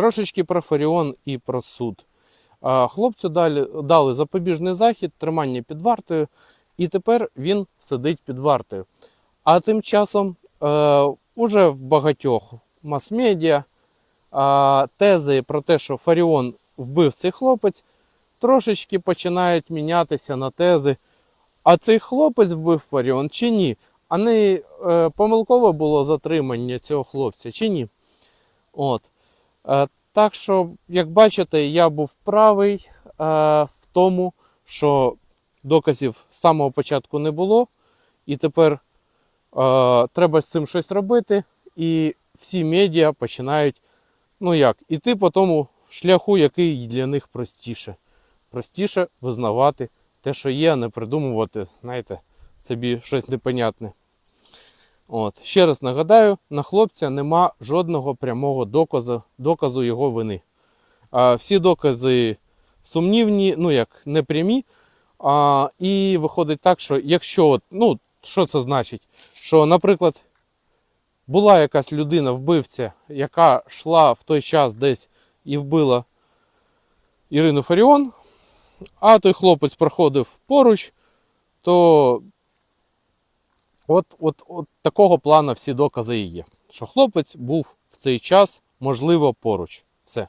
Трошечки про Фаріон і про суд. Хлопцю дали, дали запобіжний захід, тримання під вартою, і тепер він сидить під вартою. А тим часом е, уже в багатьох мас-медіа е, тези про те, що Фаріон вбив цей хлопець, трошечки починають мінятися на тези. А цей хлопець вбив Фаріон чи ні? А не е, помилкове було затримання цього хлопця чи ні? От. Е, так що, як бачите, я був правий е, в тому, що доказів з самого початку не було, і тепер е, треба з цим щось робити, і всі медіа починають, ну як, іти по тому шляху, який для них простіше. Простіше визнавати те, що є, а не придумувати, знаєте, собі щось непонятне. От. Ще раз нагадаю, на хлопця нема жодного прямого доказу, доказу його вини. А, всі докази сумнівні, ну як не прямі. А, і виходить так, що якщо, ну, що це значить? Що, наприклад, була якась людина, вбивця, яка йшла в той час десь і вбила Ірину Фаріон, а той хлопець проходив поруч, то От, от, от такого плану всі докази і є. Що хлопець був в цей час, можливо, поруч. Все.